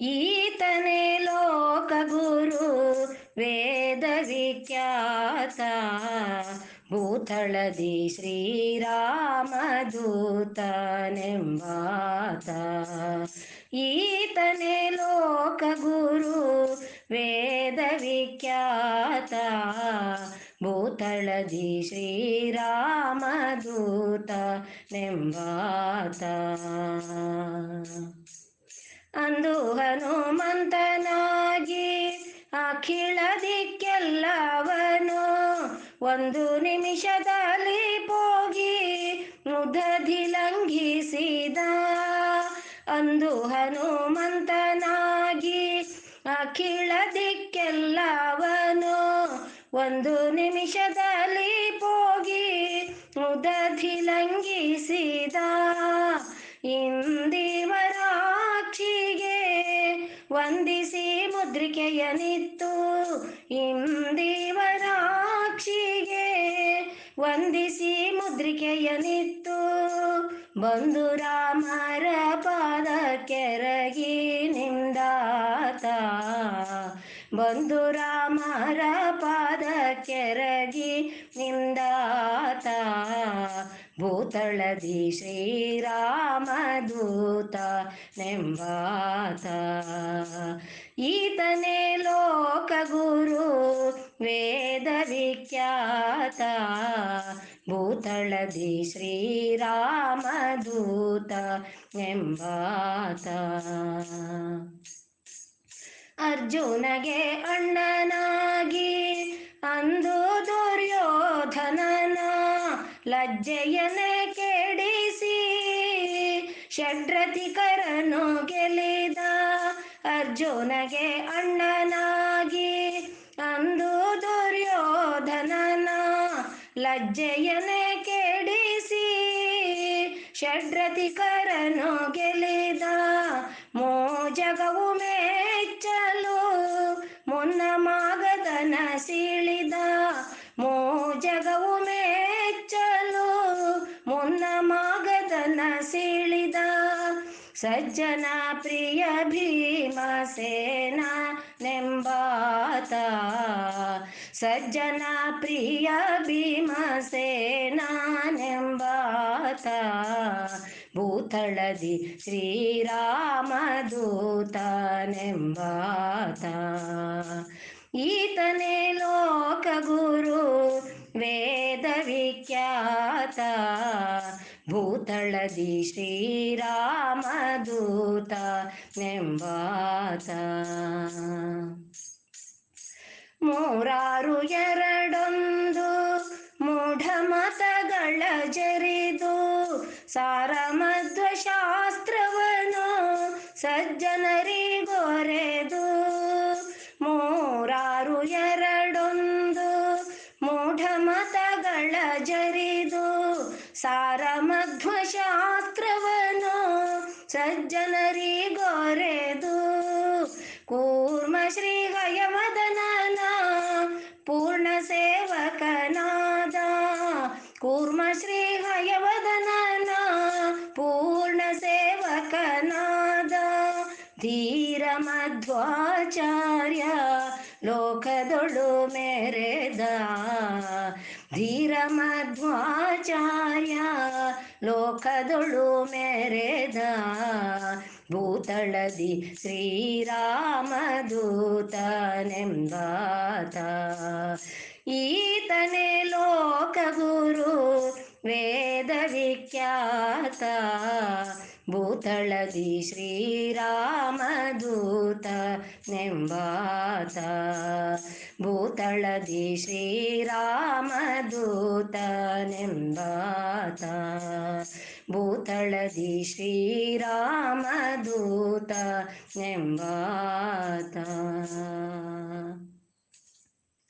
ಈತನೇ ಲೋಕಗುರು ವೇದ ವಿಖ್ಯಾತ ಭೂತಳದಿ ಶ್ರೀರಾಮದೂತನೆಂಬಾತ ಈತನೇ ಲೋಕಗುರು ವೇದ ವಿಖ್ಯಾತ ಭೂತಳದಿ ಶ್ರೀರಾಮದೂತನೆಂಬಾತ ಅಂದು ಹನುಮಂತನಾಗಿ ಅಖಿಲ ದಿಕ್ಕೆಲ್ಲವನು. ಒಂದು ನಿಮಿಷದಲ್ಲಿ ಹೋಗಿ ಮುದಧಿ ಲಂಘಿಸಿದ. ಅಂದು ಹನುಮಂತನಾಗಿ ಅಖಿಲ ದಿಕ್ಕೆಲ್ಲವನು. ಒಂದು ನಿಮಿಷದಲ್ಲಿ ಹೋಗಿ ಮುದಧಿ ಲಂಘಿಸಿದ. ಇಂದಿವರಾಕ್ಷಿಗೆ ವಂದಿಸಿ ಮುದ್ರಿಕೆಯನಿತ್ತು. ಇಂದಿವರಾಕ್ಷಿಗೆ ವಂದಿಸಿ ಮುದ್ರಿಕೆಯನಿತ್ತು. ಬಂದು ರಾಮರ ಪಾದ ಕೆರಗಿ ನಿಂದಾತ. ಬಂದು ರಾಮರ ಪಾದ ಕೆರಗಿ ನಿಂದಾತ. ಭೂತಳದಿ ಶ್ರೀರಾಮದೂತ ನೆಂಬಾತ. ಈತನೇ ಲೋಕಗುರು ವೇದ ವಿಖ್ಯಾತ. ಭೂತಳದಿ ಶ್ರೀರಾಮದೂತ ನೆಂಬಾತ. ಅರ್ಜುನಗೆ ಅಣ್ಣನಾಗಿ ಅಂದು ಲಜ್ಜೆಯನೆ ಕೆಡಿಸಿ ಷಡ್ರತಿಕರನು ಗೆಲಿದ ಅರ್ಜುನಗೆ ಅಣ್ಣನಾಗಿ ಅಂದು ದುರ್ಯೋಧನನ ಲಜ್ಜೆಯನೆ ಕೆಡಿಸಿ ಷಡ್ರತಿಕರನು ಗೆಲಿದ ಮೋ ಜಗವು ಮಾಗದನ ಸೀಳಿದ ಸಜ್ಜನ ಪ್ರಿಯ ಭೀಮಸೇನ ನೆಂಬಾತ. ಸಜ್ಜನ ಪ್ರಿಯ ಭೀಮಸೇನ ನೆಂಬಾತ. ಭೂತಳದಿ ಶ್ರೀರಾಮದೂತ ನೆಂಬಾತ. ಈತನೇ ವೇದ ವಿಖ್ಯಾತ. ಭೂತಳದಿ ಶ್ರೀರಾಮದೂತ ನೆಂಬಾತ ಮೂರಾರು ಎರಡೊಂದು ಮೂಢಮತಗಳ ಜರಿದು ಸಾರಮಧ್ವ ಶಾಸ್ತ್ರವನು ಸಜ್ಜನರಿಗೊರೆದು ಸಜ್ಜನರಿಗೊರೆದು ಕೂರ್ಮ ಶ್ರೀ ಹಯವದನನ ಪೂರ್ಣ ಸೇವಕನಾದ. ಕೂರ್ಮ ಶ್ರೀ ಹಯವದನನ ಪೂರ್ಣ ಸೇವಕನಾದ. ಧೀರ ಮಧ್ವಾಚಾರ್ಯ, ಲೋಕದೊಳು ಮೆರೆದ. ಧೀರ ಮಧ್ವಾಚಾರ್ಯ ಲೋಕದೊಳು ಮೆರೆದ ಭೂತಳದಿ ಶ್ರೀರಾಮದೂತನೆಂಬಾತ ಈತನೇ ಲೋಕಗುರು ವೇದ ವಿಖ್ಯಾತ ಭೂತಳದಿ ಶ್ರೀರಾಮದೂತ ನೆಂಬಾತ. ಭೂತಳದಿ ಶ್ರೀರಾಮದೂತ ನೆಂಬಾತ. ಭೂತಳದಿ ಶ್ರೀರಾಮದೂತ ನೆಂಬಾತ.